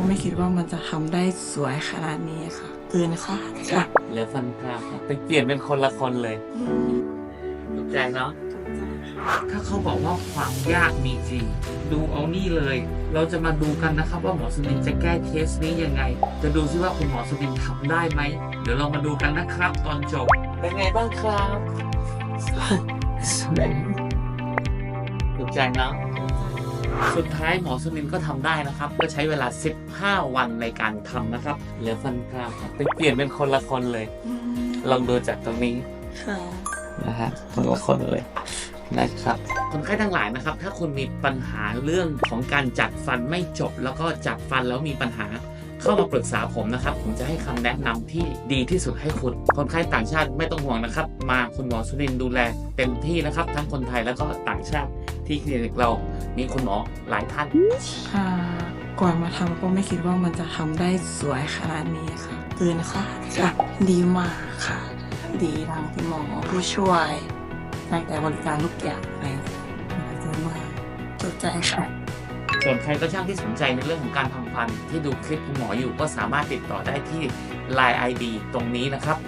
ก็ไม่คิดว่ามันจะทำได้สวยขนาดนี้ค่ะ เกินคาดค่ะเหลือฟันกรามครับไปเปลี่ยนเป็นคนละคนเลยถูกใจเนาะ ถ้าเขาบอกว่าความยากมีจริง ดูเอานี่เลย เราจะมาดูกันนะครับ ว่าหมอสุนินจะแก้เคสนี้ยังไง จะดูซิว่าคุณหมอสุนินทำได้ไหม เดี๋ยวเรามาดูกันนะครับ ตอนจบ เป็นไงบ้างครับถูกใจเนาะสุ ดท้ายหมอสุนินก็ทำได้นะครับ ก็ใช้เวลา 15 วันในการทำนะครับเหลือฟันกรามครับไปเปลี่ยนเป็นคนละคนเลย ลองดูจากตรงนี้ค่ะนะฮะคนละคนเลยนะครับคนไข้ทั้งหลายนะครับ ถ้าคุณมีปัญหาเรื่องของการจัดฟันไม่จบ แล้วก็จัดฟันแล้วมีปัญหาเข้ามาปรึกษาผมนะครับ ผมจะให้คำแนะนำที่ดีที่สุดให้คุณ คนไข้ต่างชาติไม่ต้องห่วงนะครับ มาคุณหมอสุรินทร์ดูแลเต็มที่นะครับ ทั้งคนไทยแล้วก็ต่างชาติ ที่คลินิกเรามีคุณหมอหลายท่าน ค่ะ ก่อนมาทำก็ไม่คิดว่ามันจะทำได้สวยขนาดนี้ค่ะเกินคาดค่ะดีมากค่ะ ดีทางที่หมอผู้ช่วยตั้งแต่บริการลูกอย่างเลยเกินมากจุใจค่ะส่วนใครก็ช่างที่สนใจในเรื่องของการทำฟันที่ดูคลิปคุณหมออยู่ก็สามารถติดต่อได้ที่ Line ID ตรงนี้นะครับ